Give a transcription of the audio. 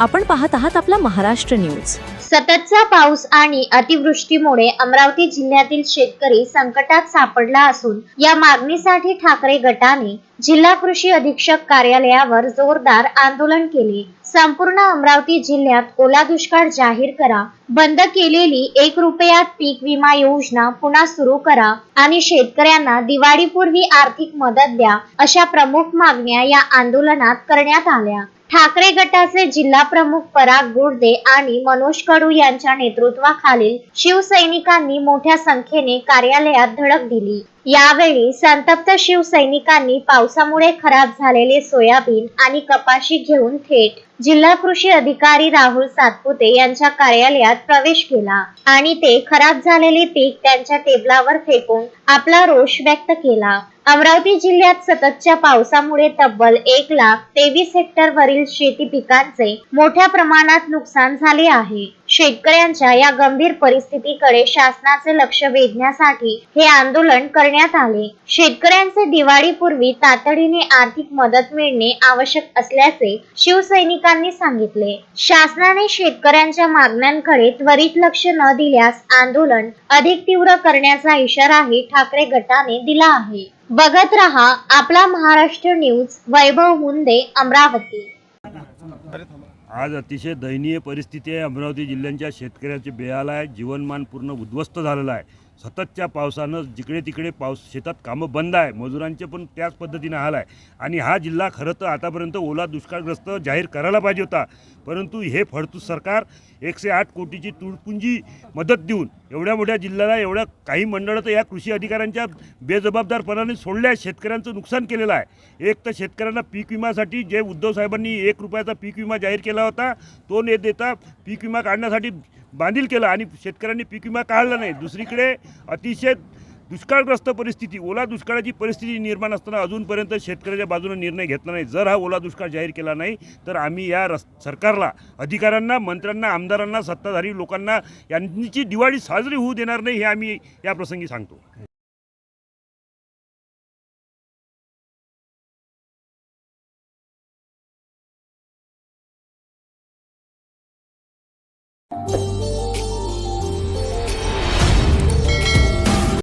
आपण पाहत आहात आपला महाराष्ट्र न्यूज. सततचा पाऊस आणि अतिवृष्टीमुळे अमरावती जिल्ह्यातील शेतकरी संकटात सापडला असून या मागणीसाठी ठाकरे गटाने जिल्हा कृषी अधीक्षक कार्यालयावर जोरदार आंदोलन केले. संपूर्ण अमरावती जिल्ह्यात ओला दुष्काळ जाहीर करा बंद केलेली एक रुपयात पीक विमा योजना पुन्हा सुरू करा आणि शेतकऱ्यांना दिवाळीपूर्वी आर्थिक मदत द्या अशा प्रमुख मागण्या या आंदोलनात करण्यात आल्या. ठाकरे गटाचे जिल्हा प्रमुख पराग गुर्दे आणि मनोज कडू यांच्या नेतृत्वाखालील शिवसैनिकांनी मोठ्या संख्येने कार्यालयात धडक दिली. यावेळी संतप्त शिवसैनिकांनी पावसामुळे खराब झालेले सोयाबीन आणि कपाशी घेऊन थेट जिल्हा कृषी अधिकारी राहुल सातपुते यांच्या कार्यालयात प्रवेश केला आणि ते खराब झालेले पीक त्यांच्या टेबलावर फेकून आपला रोष व्यक्त केला. अमरावती जिल्ह्यात सततच्या पावसामुळे तब्बल एक लाख तेवीस हेक्टर वरील शेती पिकांचे मोठ्या प्रमाणात नुकसान झाले आहे. शेतकऱ्यांच्या या गंभीर परिस्थितीकडे शासनाचे लक्ष वेधण्यासाठी हे आंदोलन करण्यात आले. शेतकऱ्यांचे दिवाळीपूर्वी तातडीने आर्थिक मदत मिळणे आवश्यक असल्याचे शिवसैनिकांनी सांगितले. शासनाने शेतकऱ्यांच्या मागण्यांकडे त्वरित लक्ष न दिल्यास आंदोलन अधिक तीव्र करण्याचा इशाराही ठाकरे गटाने दिला आहे. बघत रहा आपला महाराष्ट्र न्यूज वैभव मुंदे अमरावती. आज अतिशय दयनीय परिस्थिती आहे. अमरावती जिल्ह्यांच्या शेतकऱ्याचे बेहाल आहे. जीवनमान पूर्ण उद्ध्वस्त झालेलं आहे. सततच्या पावसानं जिकडे तिकडे पाऊस शेतात कामं बंद आहे. मजुरांचे पण त्याच पद्धतीनं हाल आहे. आणि हा जिल्हा खरं तर आतापर्यंत ओला दुष्काळग्रस्त जाहीर करायला पाहिजे होता. परंतु हे फडतूस सरकार एकशे आठ कोटीची तुडपुंजी मदत देऊन एवढ्या मोठ्या जिल्ह्याला एवढ्या काही मंडळं तर या कृषी अधिकाऱ्यांच्या बेजबाबदारपणाने सोडल्या. शेतकऱ्यांचं नुकसान केलेलं आहे. एक तर शेतकऱ्यांना पीक विम्यासाठी जे उद्धव साहेबांनी एक रुपया शेतकऱ्याचा पीक विमा जाहीर केला होता. तो न देता पीक विमा काढण्यासाठी बांधील केलं आणि शेतकऱ्यांनी पीक विमा काढला नाही. दुसरीकडे अतिशय दुष्काळग्रस्त परिस्थिती ओला दुष्काळाची परिस्थिती निर्माण असताना अजूनपर्यंत शेतकऱ्याच्या बाजूने निर्णय घेतला नाही. जर हा ओला दुष्काळ जाहीर केला नाही तर आम्ही या रस सरकारला अधिकाऱ्यांना मंत्र्यांना आमदारांना सत्ताधारी लोकांना यांची दिवाळी साजरी होऊ देणार नाही हे आम्ही या प्रसंगी सांगतो.